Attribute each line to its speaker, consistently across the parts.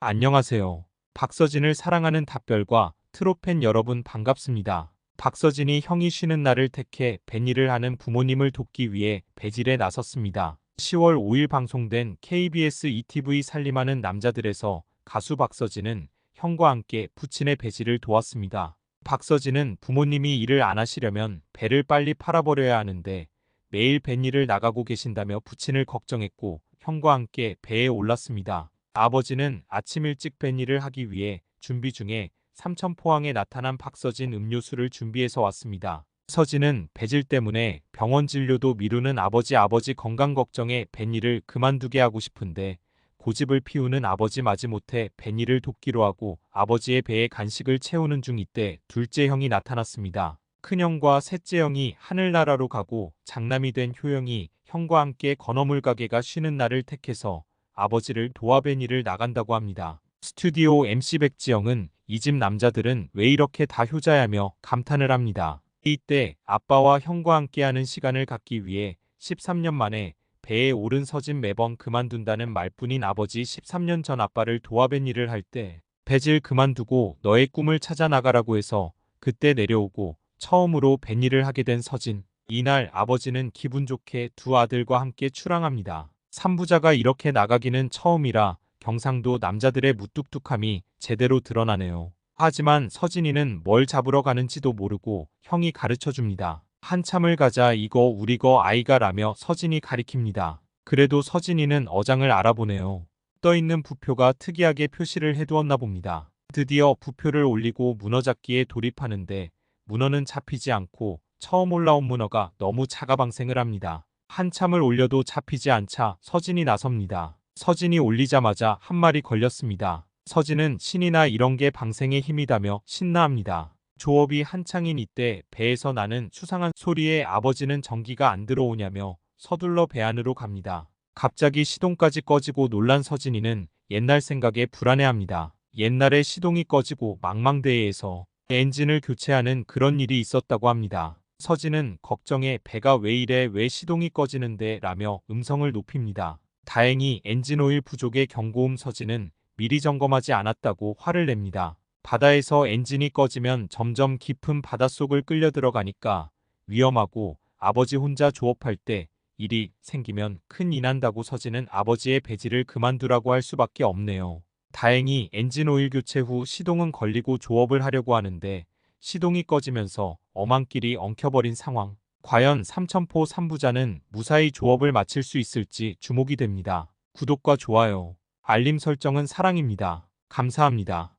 Speaker 1: 안녕하세요. 박서진을 사랑하는 답별과 트로팬 여러분 반갑습니다. 박서진이 형이 쉬는 날을 택해 벤일을 하는 부모님을 돕기 위해 배질에 나섰습니다. 10월 5일 방송된 KBS ETV 살림하는 남자들에서 가수 박서진은 형과 함께 부친의 배질을 도왔습니다. 박서진은 부모님이 일을 안 하시려면 배를 빨리 팔아버려야 하는데 매일 벤일을 나가고 계신다며 부친을 걱정했고 형과 함께 배에 올랐습니다. 아버지는 아침 일찍 벤일을 하기 위해 준비 중에 삼천포항에 나타난 박서진 음료수를 준비해서 왔습니다. 서진은 배질 때문에 병원 진료도 미루는 아버지 아버지 건강 걱정에 벤일을 그만두게 하고 싶은데 고집을 피우는 아버지 마지못해 벤일을 돕기로 하고 아버지의 배에 간식을 채우는 중 이때 둘째 형이 나타났습니다. 큰형과 셋째 형이 하늘나라로 가고 장남이 된 효영이 형과 함께 건어물 가게가 쉬는 날을 택해서 아버지를 도와 벤일을 나간다고 합니다. 스튜디오 MC 백지영은 이 집 남자들은 왜 이렇게 다 효자야며 감탄을 합니다. 이때 아빠와 형과 함께하는 시간을 갖기 위해 13년 만에 배에 오른 서진 매번 그만둔다는 말뿐인 아버지 13년 전 아빠를 도와뵌 일을 할 때 배질 그만두고 너의 꿈을 찾아 나가라고 해서 그때 내려오고 처음으로 벤 일을 하게 된 서진. 이날 아버지는 기분 좋게 두 아들과 함께 출항합니다. 삼부자가 이렇게 나가기는 처음이라 경상도 남자들의 무뚝뚝함이 제대로 드러나네요. 하지만 서진이는 뭘 잡으러 가는지도 모르고 형이 가르쳐 줍니다. 한참을 가자 이거 우리 거 아이가 라며 서진이 가리킵니다. 그래도 서진이는 어장을 알아보네요. 떠있는 부표가 특이하게 표시를 해두었나 봅니다. 드디어 부표를 올리고 문어 잡기에 돌입하는데 문어는 잡히지 않고 처음 올라온 문어가 너무 차가방생을 합니다. 한참을 올려도 잡히지 않자 서진이 나섭니다. 서진이 올리자마자 한 마리 걸렸습니다. 서진은 신이나 이런 게 방생의 힘이다며 신나합니다. 조업이 한창인 이때 배에서 나는 수상한 소리에 아버지는 전기가 안 들어오냐며 서둘러 배 안으로 갑니다. 갑자기 시동까지 꺼지고 놀란 서진이는 옛날 생각에 불안해합니다. 옛날에 시동이 꺼지고 망망대해에서 엔진을 교체하는 그런 일이 있었다고 합니다. 서진은 걱정에 배가 왜 이래 왜 시동이 꺼지는데 라며 음성을 높입니다. 다행히 엔진 오일 부족의 경고음 서진은 미리 점검하지 않았다고 화를 냅니다. 바다에서 엔진이 꺼지면 점점 깊은 바닷속을 끌려 들어가니까 위험하고 아버지 혼자 조업할 때 일이 생기면 큰일 난다고 서진은 아버지의 배지를 그만두라고 할 수밖에 없네요. 다행히 엔진 오일 교체 후 시동은 걸리고 조업을 하려고 하는데 시동이 꺼지면서 엄한길이 엉켜버린 상황. 과연 삼천포 삼부자는 무사히 조업을 마칠 수 있을지 주목이 됩니다. 구독과 좋아요, 알림 설정은 사랑입니다. 감사합니다.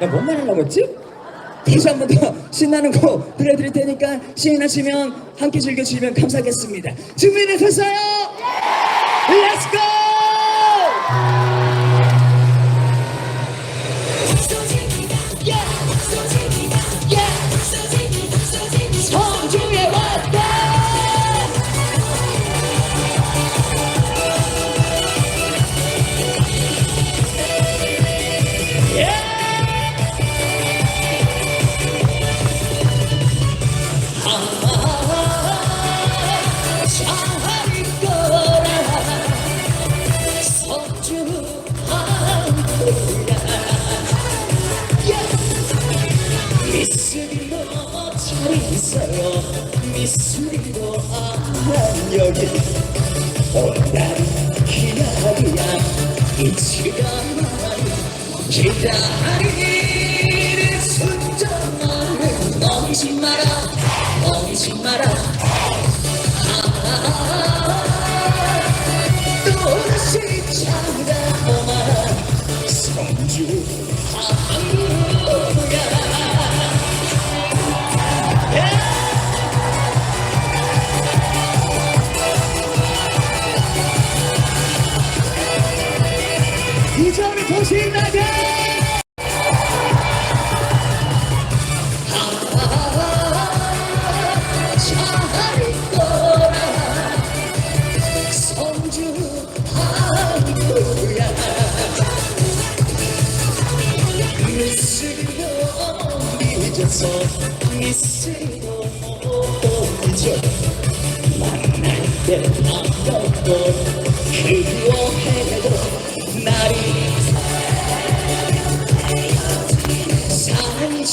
Speaker 2: 나뭔 말하려고 했지? 다시 한 번 더 신나는 곡 들려드릴 테니까 나시면 함께 즐겨주시면 감사하겠습니다. 준비되셨어요? Let's go! 여기 온다는 기다리야. 이치가만 기다리는 순정만은 넘지 마라 넘지 마라. 또다시 찾아오마라. 성주 한 만날 때 반갑고 그리워해도 날이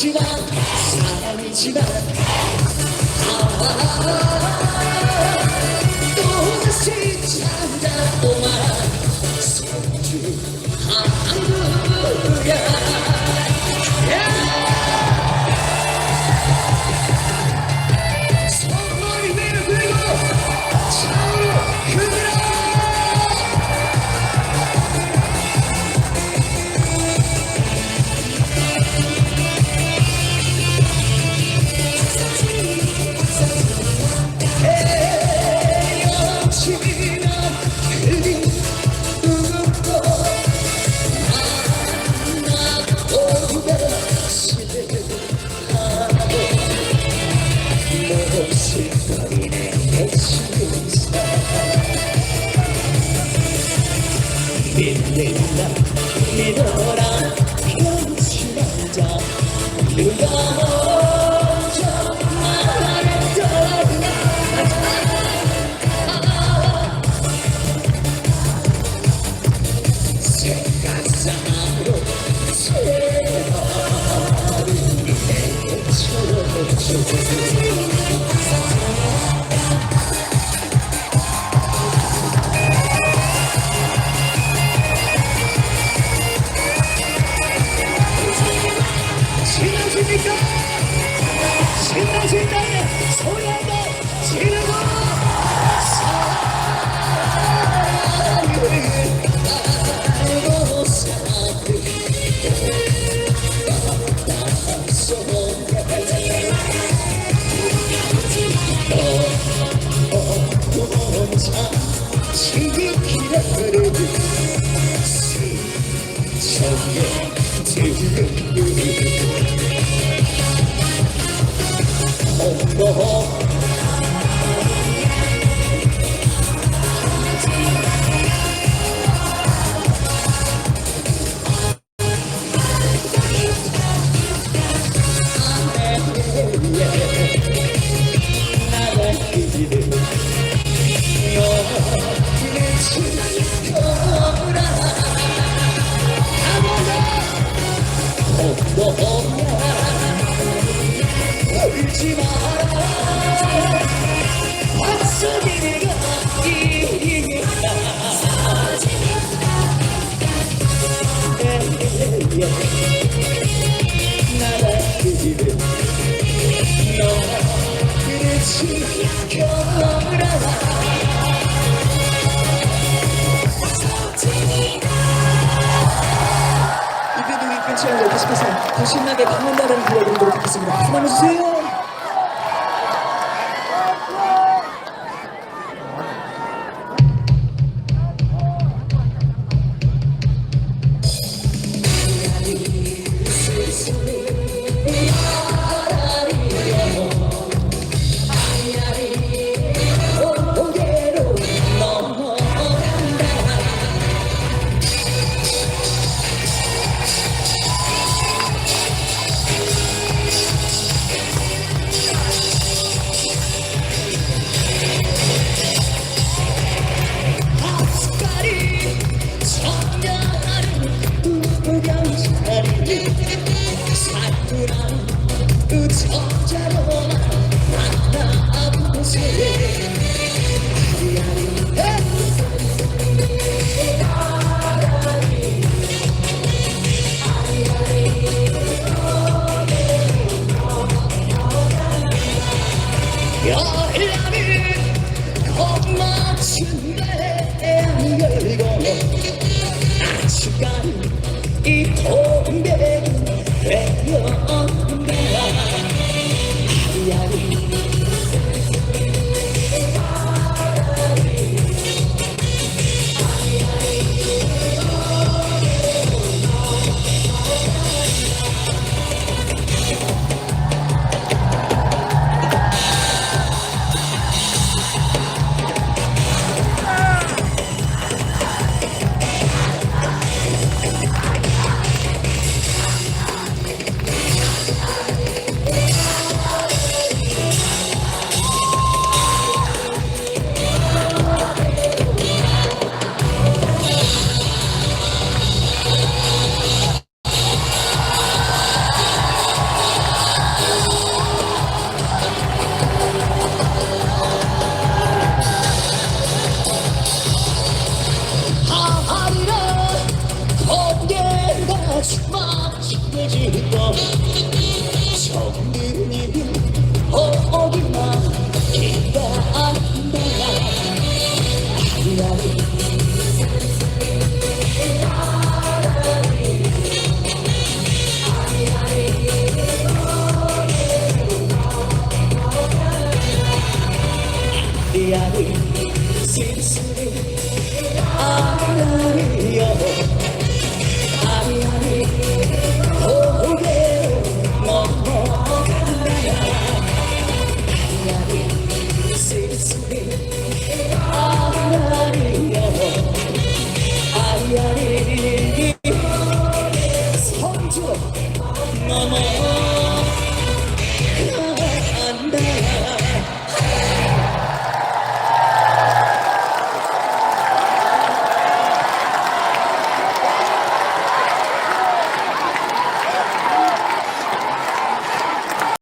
Speaker 2: 사랑이지만 사랑이지만 아, 아, 아, 아, 찾아. forró. Vamos 아리아리 아리아리 쓸쓸히 아리아리요 아리아리